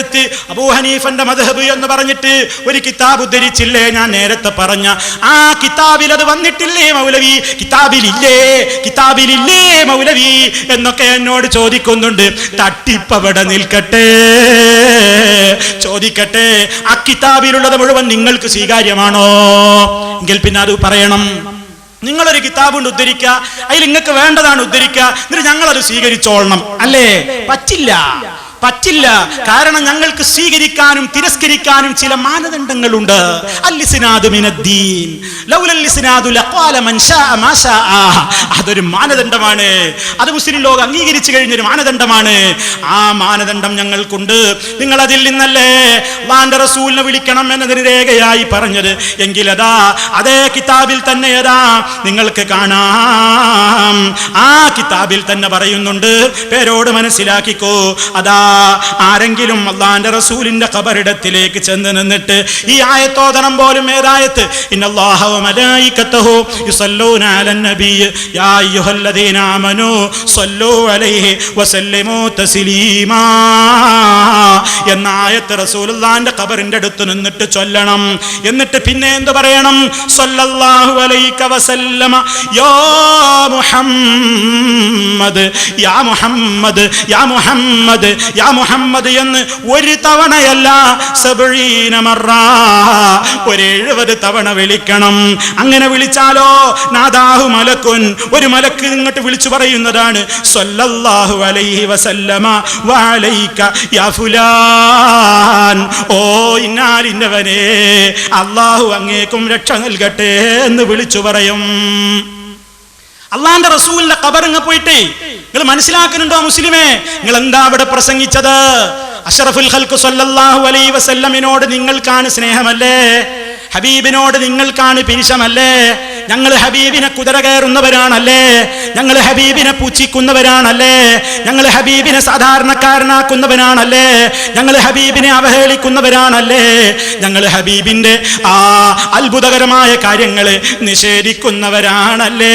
എടുത്ത് അബൂ ഹനീഫന്റെ മദ്ഹബ് എന്ന് പറഞ്ഞിട്ട് ഒരു കിതാബ് ഉദ്ധരിച്ചില്ലേ? ഞാൻ നേരത്തെ പറഞ്ഞ. ആ കിതാബിൽ അത് വന്നിട്ടില്ലേ മൗലവി? കിതാബിലില്ലേ? കിതാബിലില്ലേ മൗലവി? എന്നൊക്കെ എന്നോട് ചോദിക്കുന്നുണ്ട്. തട്ടിപ്പവിടെ നിൽക്കട്ടെ. ചോദിക്കട്ടെ. ആ കിതാബിലുള്ളത് മുഴുവൻ നിങ്ങൾക്ക് സ്വീകാര്യമാണോ? എങ്കിൽ പിന്നെ അത് പറയണം. നിങ്ങളൊരു കിതാബുണ്ട് ഉദ്ധരിക്കുക അതിൽ നിങ്ങൾക്ക് വേണ്ടതാണ് ഉദ്ധരിക്കുക എന്നിട്ട് ഞങ്ങളത് സ്വീകരിച്ചോളണം. അല്ലേ? പറ്റില്ല. പറ്റില്ല. കാരണം ഞങ്ങൾക്ക് സ്വീകരിക്കാനും തിരസ്കരിക്കാനും ചില മാനദണ്ഡങ്ങളുണ്ട്. അതൊരു മാനദണ്ഡമാണ്. അത് മുസ്ലിം ലോകം അംഗീകരിച്ചു കഴിഞ്ഞൊരു മാനദണ്ഡമാണ്. ആ മാനദണ്ഡം ഞങ്ങൾക്കുണ്ട്. നിങ്ങൾ അതിൽ നിന്നല്ലേ വാണ്ടറസൂലിനെ റസൂലിനെ വിളിക്കണം എന്നതിന് രേഖയായി പറഞ്ഞത്. എങ്കിലതാ അതേ കിതാബിൽ തന്നെ ഏതാ? നിങ്ങൾക്ക് കാണാം. ആ കിതാബിൽ തന്നെ പറയുന്നുണ്ട്. പേരോട് മനസ്സിലാക്കിക്കോ. അതാ ആരെങ്കിലും അള്ളാന്റെ റസൂലിന്റെ കബറിടത്തിലേക്ക് ചെന്ന് നിന്നിട്ട് ഈ ആയത്തോദനം പോലും ഏതായത്ത് ഇന്നല്ലാഹ എന്ന ആയത്ത് റസൂലുള്ളാന്റെ ഖബറിന്റെ അടുത്ത് നിന്നിട്ട് ചൊല്ലണം. എന്നിട്ട് പിന്നെ എന്ത് പറയണം? സല്ലല്ലാഹു അലൈക വസല്ലമ. യാ മുഹമ്മദ് യാ മുഹമ്മദ് യാ മുഹമ്മദ് യാ മുഹമ്മദ് എന്ന് ഒരു തവണയല്ല സബഴീന മറ. ഒരു എഴുപത് തവണ വിളിക്കണം. അങ്ങനെ വിളിച്ചാലോ? നാദാഹു മലക്കുൻ. ഒരു മലക്ക് ഇങ്ങോട്ട് വിളിച്ചു പറയുന്നതാണ് സല്ലല്ലാഹു അലൈഹി വസല്ലമ വഅലൈക യാ ഫുലാൻ ഓ ഇന്നാലിന്നവനെ അള്ളാഹു അങ്ങേക്കും രക്ഷ നൽകട്ടെ എന്ന് വിളിച്ചു പറയും. അള്ളാന്റെ റസൂലിന്റെ കബറിങ്ങ പോയിട്ട് നിങ്ങൾ മനസ്സിലാക്കുന്നുണ്ടോ മുസ്ലിമേ? നിങ്ങൾ എന്താ അവിടെ പ്രസംഗിച്ചത്? അഷറഫുൽ ഹൽക്കു സല്ലല്ലാഹു അലൈ വസല്ലമിനോട് നിങ്ങൾക്കാണ് സ്നേഹമല്ലേ? ഹബീബിനോട് നിങ്ങൾക്കാണ് പിരിശമല്ലേ? ഞങ്ങൾ ഹബീബിനെ കുതിര കയറുന്നവരാണല്ലേ? ഞങ്ങൾ ഹബീബിനെ പൂച്ചിക്കുന്നവരാണല്ലേ? ഞങ്ങൾ ഹബീബിനെ സാധാരണക്കാരനാക്കുന്നവരാണല്ലേ? ഞങ്ങൾ ഹബീബിനെ അവഹേളിക്കുന്നവരാണല്ലേ? ഞങ്ങൾ ഹബീബിന്റെ ആ അത്ഭുതകരമായ കാര്യങ്ങൾ നിഷേധിക്കുന്നവരാണല്ലേ?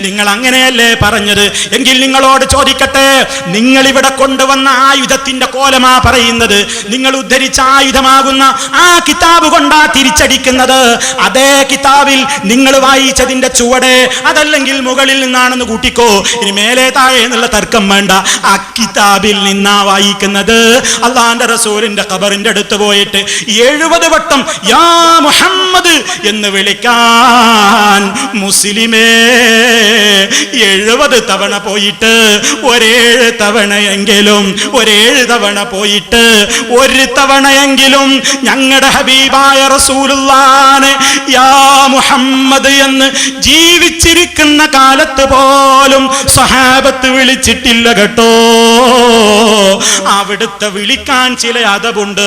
നിങ്ങൾ അങ്ങനെയല്ലേ പറഞ്ഞത്? എങ്കിൽ നിങ്ങളോട് ചോദിക്കട്ടെ. നിങ്ങൾ ഇവിടെ കൊണ്ടുവന്ന ആയുധത്തിന്റെ കോലമാ പറയുന്നത്. നിങ്ങൾ ഉദ്ധരിച്ച ആയുധമാകുന്ന ആ കിതാബ് കൊണ്ടാ തിരിച്ചടിക്കുന്നത്. അതേ കിതാബിൽ നിങ്ങൾ വായിച്ചതിന്റെ ചുവടെ അതല്ലെങ്കിൽ മുകളിൽ നിന്നാണെന്ന് കൂട്ടിക്കോ. ഇനി മേലെ താഴെ എന്നുള്ള തർക്കം വേണ്ട. ആ കിതാബിൽ നിന്നാ വായിക്കുന്നത്. അള്ളാന്റെ റസൂലിന്റെ ഖബറിന്റെ അടുത്ത് പോയിട്ട് എഴുപത് വട്ടം യാ മുഹമ്മദ് എന്ന് വിളിക്കാൻ മുസ്ലിമേ എഴുപത് തവണ പോയിട്ട് ഒരേഴ് തവണയെങ്കിലും ഒരേഴ് തവണ പോയിട്ട് ഒരു തവണയെങ്കിലും ഞങ്ങളുടെ ഹബീബായ റസൂലുള്ളാനെ യാ മുഹമ്മദ് എന്ന് ജീവിച്ചിരിക്കുന്ന കാലത്ത് പോലും സഹാബത്ത് വിളിച്ചിട്ടില്ല കേട്ടോ. അവിടുത്തെ വിളിക്കാൻ ചില അതവുണ്ട്